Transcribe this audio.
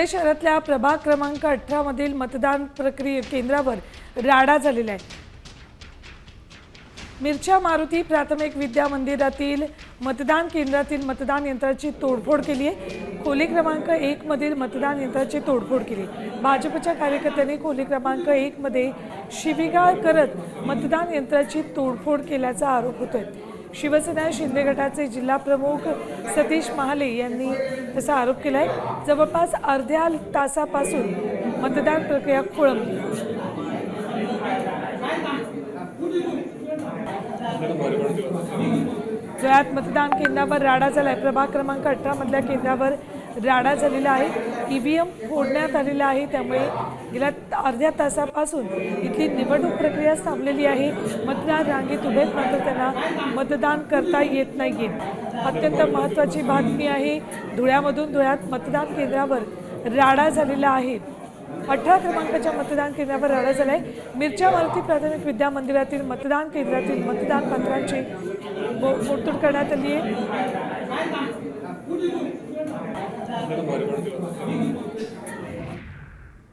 धुळे शहरातल्या प्रभाग क्रमांक अठरा मधील मतदान प्रक्रिये केंद्रावर राडा झालेला आहे. मिरच्या मारुती प्राथमिक विद्या मंदिरातील मतदान केंद्रातील मतदान यंत्राची तोडफोड केली आहे. खोली क्रमांक एकमधील मतदान यंत्राची तोडफोड केली भाजपच्या कार्यकर्त्यांनी खोली क्रमांक एकमध्ये मध्ये करत मतदान यंत्राची तोडफोड केल्याचा आरोप होतोय. शिवसेना शिंदे गटाचे जिल्हा प्रमुख सतीश महाले यांनी तसा आरोप केला आहे जवळपास अर्ध्या तासापासून मतदान प्रक्रिया खोळंबली. जळ्यात मतदान केंद्रावर राडा झालाय. प्रभाग क्रमांक अठरा मधल्या केंद्रावर राडा झालेला आहे. ई व्ही एम फोडण्यात आलेला आहे. त्यामुळे गेल्या अर्ध्या तासापासून इथली निवडणूक प्रक्रिया थांबलेली आहे. मतदार रांगेत उभेत मात्र त्यांना मतदान करता येत नाहीये. अत्यंत महत्त्वाची बातमी आहे. धुळ्यामधून धुळ्यात मतदान केंद्रावर राडा झालेला आहे. अठरा क्रमांकाच्या मतदान केंद्रावर राडा झालाय. मिरच्या मारुती प्राथमिक विद्या मंदिरातील मतदान केंद्रातील मतदान पत्रांची मो- मोडतोड करण्यात आली आहे. അങ്ങനെ പരിപാടി